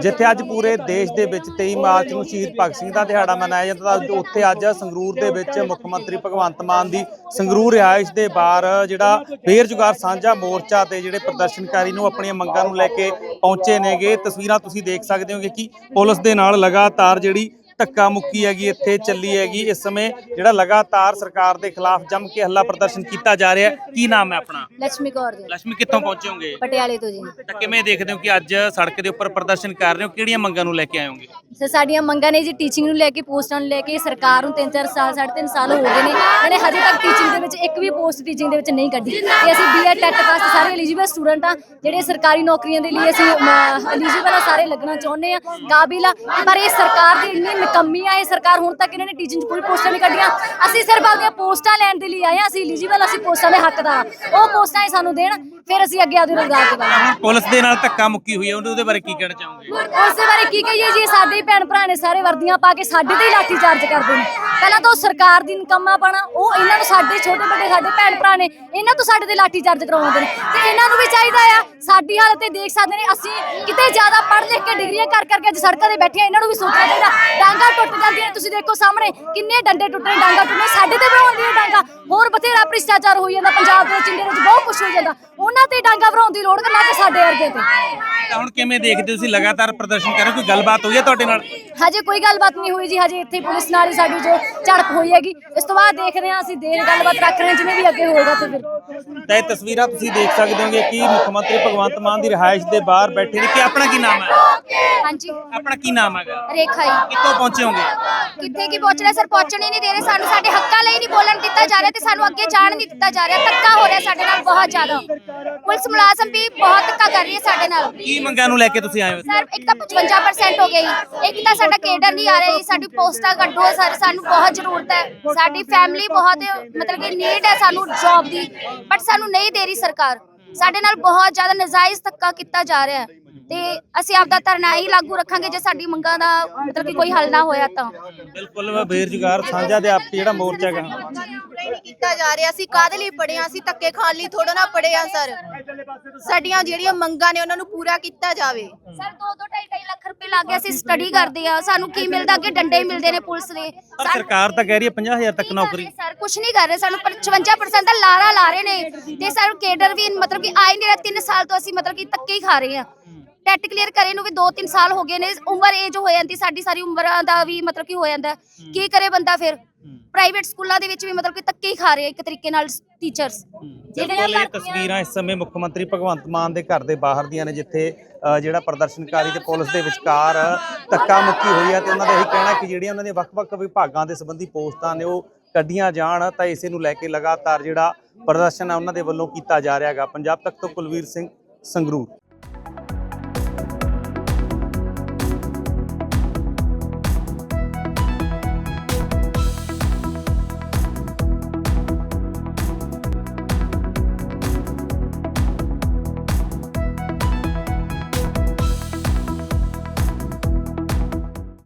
ਜਿੱਥੇ ਅੱਜ ਪੂਰੇ ਦੇਸ਼ ਦੇ ਵਿੱਚ 23 ਮਾਰਚ ਨੂੰ ਸ਼ਹੀਦ ਭਗਤ ਸਿੰਘ ਦਾ ਦਿਹਾੜਾ ਮਨਾਇਆ ਜਾਂਦਾ ਤਾਂ ਉੱਥੇ ਅੱਜ ਸੰਗਰੂਰ ਦੇ ਵਿੱਚ ਮੁੱਖ ਮੰਤਰੀ ਭਗਵੰਤ ਮਾਨ ਦੀ ਸੰਗਰੂਰ ਰਿਹਾਇਸ਼ ਦੇ ਬਾਹਰ ਜਿਹੜਾ ਬੇਰਜੁਗਾਰ ਸਾਂਝਾ ਮੋਰਚਾ ਤੇ ਜਿਹੜੇ ਪ੍ਰਦਰਸ਼ਨਕਾਰੀ ਨੂੰ ਆਪਣੀਆਂ ਮੰਗਾਂ ਨੂੰ ਲੈ ਕੇ ਪਹੁੰਚੇ ਨੇਗੇ। ਤਸਵੀਰਾਂ ਤੁਸੀਂ ਦੇਖ ਸਕਦੇ ਹੋਗੇ ਕਿ ਪੁਲਿਸ ਦੇ ਨਾਲ ਲਗਾਤਾਰ ਜਿਹੜੀ ਧੱਕਾ ਮੁੱਕੀ ਹੈਗੀ ਇੱਥੇ ਚੱਲੀ ਹੈਗੀ। ਇਸ ਸਮੇਂ ਜਿਹੜਾ ਲਗਾਤਾਰ ਸਰਕਾਰ ਦੇ ਖਿਲਾਫ ਜੰਮ ਕੇ ਹੱਲਾ ਪ੍ਰਦਰਸ਼ਨ ਕੀਤਾ ਜਾ ਰਿਹਾ ਕੀ ਨਾਮ ਹੈ ਆਪਣਾ? ਲక్ష్ਮੀ ਕੌਰ ਜੀ। ਲక్ష్ਮੀ ਕਿੱਥੋਂ ਪਹੁੰਚੋਗੇ ਪਟਿਆਲੇ ਤੋਂ ਜੀ। ਤਾਂ ਕਿਵੇਂ ਦੇਖਦੇ ਹੋ ਕਿ ਅੱਜ ਸੜਕ ਦੇ ਉੱਪਰ ਪ੍ਰਦਰਸ਼ਨ ਕਰ ਰਹੇ ਹੋ? ਕਿਹੜੀਆਂ ਮੰਗਾਂ ਨੂੰ ਲੈ ਕੇ ਆਏ ਸਾਡੀਆਂ ਮੰਗਾਂ ਨੇ ਜੀ ਟੀਚਿੰਗ ਨੂੰ ਲੈ ਕੇ ਪੋਸਟਾਂ ਨੂੰ ਲੈ ਕੇ ਸਰਕਾਰ ਨੂੰ 3-4 ਸਾਲ 3.5 ਸਾਲ ਹੋ ਗਏ ਨੇ। ਇਹਨੇ ਹਜੇ ਤੱਕ ਟੀਚਿੰਗ ਦੇ ਵਿੱਚ ਇੱਕ ਵੀ ਪੋਸਟ ਟੀਚਿੰਗ ਦੇ ਵਿੱਚ ਨਹੀਂ ਕੱਢੀ। ਤੇ ਅਸੀਂ ਬੀਐਡ ਟੈਟ ਪਾਸ ਸਾਰੇ ਐਲੀਜੀਬਲ ਸਟੂਡੈਂਟ ਆ ਜਿਹੜੇ ਸਰਕਾਰੀ ਨੌਕਰੀਆਂ ਦੇ ਲਈ ਅਸੀਂ ਐਲੀਜੀਬਲ ਆ ਸਾਰੇ ਲੱਗਣਾ ਚਾਹੁੰਦੇ ਆ। ਕਾਬਿਲ ਆ। ਪਰ ਇਹ ਸਰਕਾਰ ਦੀ ਇੰਨੀ ਨਿਕੰਮੀ ਆ ਇਹ ਸਰਕਾਰ ਹੁਣ ਤੱਕ ਇਹਨਾਂ ਨੇ ਟੀਚਿੰਗ 'ਚ ਕੋਈ ਪੋਸਟਾਂ ਨਹੀਂ ਕੱਢੀਆਂ ਅਸੀਂ ਸਿਰਫ ਆਪਣੀਆਂ ਪੋਸਟਾਂ ਲੈਣ ਦੇ ਲਈ ਆਏ ਆ ਅਸੀਂ ਐਲੀਜੀਬਲ ਅਸੀਂ ਪੋਸਟਾਂ ਦੇ ਹੱਕਦਾਰ ਆ। ਉਹ ਪੋਸਟਾਂ ਹੀ ਸਾਨੂੰ ਦੇਣ ਫਿਰ ਅਸੀਂ ਅੱਗੇ ਆਪਦੇ ਰੋਜ਼ਗਾਰ ਤੇ ਵਧਾਂਗੇ ਪੁਲਿਸ ਦੇ ਨਾਲ ਧੱਕਾ ਮੁੱਕੀ ਹੋਈ ਹੈ ਉਹਦੇ ਬਾਰੇ ਕੀ ਕਹਿਣਾ ਚਾਹੋਗੇ? ਉਸ ਦੇ ਬਾਰੇ ਕੀ ਕਹੀਏ ਜੀ ਸਾਡੇ ਹੀ ਭੈਣ ਭਰਾ ਨੇ ਸਾਰੇ ਵਰਦੀਆਂ ਪਾ ਕੇ ਸਾਡੇ ਤੇ ਹੀ ਲਾਠੀ ਚਾਰਜ ਕਰਦੇ ਨੇ ਪਹਿਲਾਂ ਤਾਂ ਉਹ ਸਰਕਾਰ ਦੀ ਨਕਮਾ ਪਾਣਾ ਉਹ ਇਹਨਾਂ ਨੂੰ ਸਾਡੇ ਛੋਟੇ ਵੱਡੇ ਸਾਡੇ ਭੈਣ ਭਰਾ ਨੇ ਇਹਨਾਂ ਤੋਂ ਸਾਡੇ ਤੇ ਲਾਠੀ ਚਾਰਜ ਕਰਵਾਉਂਦੇ ਨੇ। ਤੇ ਇਹਨਾਂ ਨੂੰ ਵੀ ਚਾਹੀਦਾ ਆ ਸਾਡੀ ਹਾਲਤ ਤੇ ਦੇਖ ਸਕਦੇ ਨੇ ਅਸੀਂ ਕਿਤੇ ਜ਼ਿਆਦਾ ਪੜ੍ਹ ਲਿਖ ਕੇ ਡਿਗਰੀਆਂ ਕਰ ਕਰਕੇ ਅੱਜ ਸੜਕਾਂ ਤੇ ਬੈਠੇ ਆ ਇਹਨਾਂ ਨੂੰ ਵੀ ਸੋਚਣਾ ਚਾਹੀਦਾ। ਡਾਂਗਾ ਟੁੱਟ ਜਾਂਦੀਆਂ ਨੇ ਤੁਸੀਂ ਦੇਖੋ ਸਾਹਮਣੇ ਕਿੰਨੇ ਡੰਡੇ ਟੁੱਟੇ ਡਾਂਗਾ ਟੁੱਟੇ ਸਾਡੇ ਤੇ ਬਣਾਉਂਦੀਆਂ ਡਾਂਗਾ। ਹੋਰ ਬਥੇਰਾ ਭ੍ਰਿਸ਼ਟਾਚਾਰ ਹੋਈ ਜਾਂਦਾ ਪੰਜਾਬ ਦੇ ਵਿੱਚ ਇੰਡੀਆ ਵਿੱਚ ਬਹੁਤ ਕੁਝ ਹੋ ਜਾਂਦਾ। ਉਹਨਾਂ ਤੇ ਡਾਂਗਾ ਭਰਾਉਣ ਦੀ ਲੋੜ ਨਾ ਕਿ ਸਾਡੇ ਵਰਗੇ ਤੇ। ਤਾਂ ਹੁਣ ਕਿਵੇਂ ਦੇਖਦੇ ਹੋ ਤੁਸੀਂ ਲਗਾਤਾਰ ਪ੍ਰਦਰਸ਼ਨ ਕਰ ਰਹੇ ਹੋ? ਕੋਈ ਗੱਲਬਾਤ ਹੋਈ ਹੈ ਤੁਹਾਡੇ ਨਾਲ? ਹਜੇ ਕੋਈ ਗੱਲਬਾਤ ਨਹੀਂ ਹੋਈ ਜੀ ਹਜੇ ਇੱਥੇ ਪੁਲਿਸ ਨਾਲ ਹੀ ਸਾਡੀ ਜੋ ਝੜਪ ਹੋਈ ਹੈਗੀ। ਇਸ ਤੋਂ ਬਾਅਦ ਦੇਖਦੇ ਹਾਂ ਅਸੀਂ ਦੇਰ ਗੱਲਬਾਤ ਰੱਖ ਰਹੇ ਹਾਂ ਜਿਵੇਂ ਵੀ ਅੱਗੇ ਹੋਏਗਾ ਤੇ ਫਿਰ। ਤਾਂ ਇਹ ਤਸਵੀਰਾਂ ਤੁਸੀਂ ਦੇਖ ਸਕਦੇ ਹੋਗੇ ਕਿ ਮੁੱਖ ਮੰਤਰੀ ਭਗਵੰਤ ਮਾਨ ਦੀ ਰਿਹਾਇਸ਼ ਦੇ ਬਾਹਰ ਬੈਠੇ ਨੇ। ਕਿ ਆਪਣਾ ਕੀ ਨਾਮ ਹੈ? ਹਾਂਜੀ। ਆਪਣਾ ਕੀ ਨਾਮ ਹੈਗਾ? ਰੇਖਾ ਜੀ। ਕਿੱਥੋਂ ਪਹੁੰਚੇ ਹੋਗੇ? ਕਿੱਥੇ ਕੀ ਪਹੁੰਚ ਰਿਹਾ? ਸਰ ਪਹੁੰਚਣ ਹੀ ਨਹੀਂ ਦੇ ਰਹੇ। ਸਾਨੂੰ ਸਾਡੇ ਹੱਕਾਂ ਲਈ ਨਹੀਂ ਬੋਲਣ ਦਿੱਤਾ ਜਾ ਰਿਹਾ ਤੇ ਸਾਨੂੰ ਅੱਗੇ ਜਾਣ ਨਹੀਂ ਦਿੱਤਾ ਜਾ ਰਿਹਾ। ਧੱਕਾ ਹੋ ਰਿਹਾ ਸਾਡੇ ਨਾਲ ਬਹੁਤ ਜ਼ਿਆਦਾ। ਪੁਲਿਸ ਮੁਲਾਜ਼ਮ ਵੀ ਬਹੁਤ ਧੱਕਾ ਕਰ ਰਹੀ ਹੈ ਸਾਡੇ ਨਾਲ। ਕੀ ਮੰਗਾਂ ਨੂੰ ਲੈ ਕੇ ਤੁਸੀਂ ਆਏ ਹੋ? ਸਰ ਇੱਕ ਤਾਂ 55% ਹੋ ਗਈ ਇੱਕ ਤਾਂ ਸਾਡਾ ਕੇਡਰ ਨਹੀਂ ਆ ਰਿਹਾ ਜੀ, ਸਾਡੀ ਪੋਸਟਾਂ ਕੱਢੋ, ਸਰ, ਸਾਨੂੰ ਬਹੁਤ ਜ਼ਰੂਰਤ ਹੈ। ਸਾਡੀ ਫੈਮਿਲੀ ਬਹੁਤ, ਮਤਲਬ ਕਿ ਨੀਡ ਹੈ ਸਾਨੂੰ ਜੌਬ ਦੀ ਬਟ ਸਾਨੂੰ ਨਹੀਂ ਦੇ ਰਹੀ ਸਰਕਾਰ। ਸਾਡੇ ਨਾਲ ਬਹੁਤ ਜ਼ਿਆਦਾ ਨਜਾਇਜ਼ ਧੱਕਾ ਕੀਤਾ ਜਾ ਰਿਹਾ ਹੈ। ਤੇ ਅਸੀਂ ਆਪਦਾ ਧਰਨਾ ਹੀ ਲਾਗੂ ਰੱਖਾਂਗੇ, ਜੇ ਸਾਡੀ ਮੰਗਾਂ ਦਾ, ਮਤਲਬ ਕਿ ਕੋਈ ਹੱਲ ਨਾ ਹੋਇਆ ਤਾਂ। ਬਿਲਕੁਲ ਬੇਰੁਜ਼ਗਾਰ ਸਾਂਝਾ ਦੇ ਆਪ ਜਿਹੜਾ ਮੋਰਚਾ ਹੈਗਾ। ਨਹੀਂ ਕੀਤਾ ਜਾ ਰਿਹਾ ਅਸੀਂ ਕਾਹਦੇ ਲਈ ਪੜੇ ਆ ਅਸੀਂ ਧੱਕੇ ਖਾਣ ਲਈ ਥੋੜਾ ਨਾ ਪੜੇ ਆ ਸਰ। ਸਾਡੀਆਂ ਜਿਹੜੀਆਂ ਮੰਗਾਂ ਨੇ ਉਹਨਾਂ ਨੂੰ ਪੂਰਾ ਕੀਤਾ ਜਾਵੇ। ਸਰ 2 2 2.5 ਲੱਖ ਰੁਪਏ ਲੱਗ ਗਿਆ ਅਸੀਂ ਸਟੱਡੀ ਕਰਦੇ ਆ। ਸਾਨੂੰ ਕੀ ਮਿਲਦਾ? ਅੱਗੇ ਡੰਡੇ ਮਿਲਦੇ ਨੇ ਪੁਲਿਸ ਦੇ। ਸਰਕਾਰ ਤਾਂ ਕਹਿ ਰਹੀ ਹੈ 50000 ਤੱਕ ਨੌਕਰੀ। ਸਰ? ਕੁਝ ਨਹੀਂ ਕਰ ਰਹੇ। ਸਾਨੂੰ 55% ਦਾ ਲਾਰਾ ਲਾ ਰਹੇ ਨੇ। ਤੇ ਸਾਨੂੰ ਕੇਡਰ ਵੀ ਮਤਲਬ ਕਿ ਆਈ ਨਹੀਂ ਰਿਹਾ। 3 ਸਾਲ ਤੋਂ ਅਸੀਂ ਮਤਲਬ ਕਿ ਧੱਕੇ ਹੀ ਖਾ ਰਹੇ ਆ ਟੈਟ ਕਲੀਅਰ ਕਰੇ ਨੂੰ ਵੀ 2-3 ਸਾਲ ਹੋ ਗਏ ਨੇ। ਉਮਰ ਏਜ ਹੋ ਜਾਂਦੀ ਸਾਡੀ ਸਾਰੀ ਉਮਰਾਂ ਦਾ ਵੀ ਮਤਲਬ ਕਿ ਹੋ ਜਾਂਦਾ। ਕੀ ਕਰੇ ਬੰਦਾ ਫਿਰ? ਪ੍ਰਾਈਵੇਟ ਸਕੂਲਾਂ ਦੇ ਵਿੱਚ ਵੀ ਮਤਲਬ ਕਿ ਧੱਕੇ ਹੀ ਖਾ ਰਹੇ ਆ ਇੱਕ ਤਰੀਕੇ ਨਾਲ ਟੀਚਰਸ ਇਹ ਤਸਵੀਰਾਂ ਇਸ ਸਮੇਂ ਮੁੱਖ ਮੰਤਰੀ ਭਗਵੰਤ ਮਾਨ ਦੇ ਘਰ ਦੇ ਬਾਹਰ ਦੀਆਂ ਨੇ ਜਿੱਥੇ ਜਿਹੜਾ ਪ੍ਰਦਰਸ਼ਨਕਾਰੀ ਤੇ ਪੁਲਿਸ ਦੇ ਵਿਚਕਾਰ ਧੱਕਾ ਮੁੱਕੀ ਹੋਈ ਹੈ ਤੇ ਉਹਨਾਂ ਦਾ ਇਹੀ ਕਹਿਣਾ ਕਿ ਜਿਹੜੀਆਂ ਉਹਨਾਂ ਦੇ ਵੱਖ-ਵੱਖ ਵਿਭਾਗਾਂ ਦੇ ਸੰਬੰਧੀ ਪੋਸਟਾਂ ਨੇ ਉਹ ਕੱਢੀਆਂ ਜਾਣ ਤਾਂ ਇਸੇ ਨੂੰ ਲੈ ਕੇ ਲਗਾਤਾਰ ਜਿਹੜਾ ਪ੍ਰਦਰਸ਼ਨ ਹੈ ਉਹਨਾਂ ਦੇ ਵੱਲੋਂ ਕੀਤਾ ਜਾ ਰਿਹਾ ਹੈਗਾ। ਪੰਜਾਬ ਤੱਕ ਤੋਂ ਕੁਲਵੀਰ ਸਿੰਘ ਸੰਗਰੂਰ।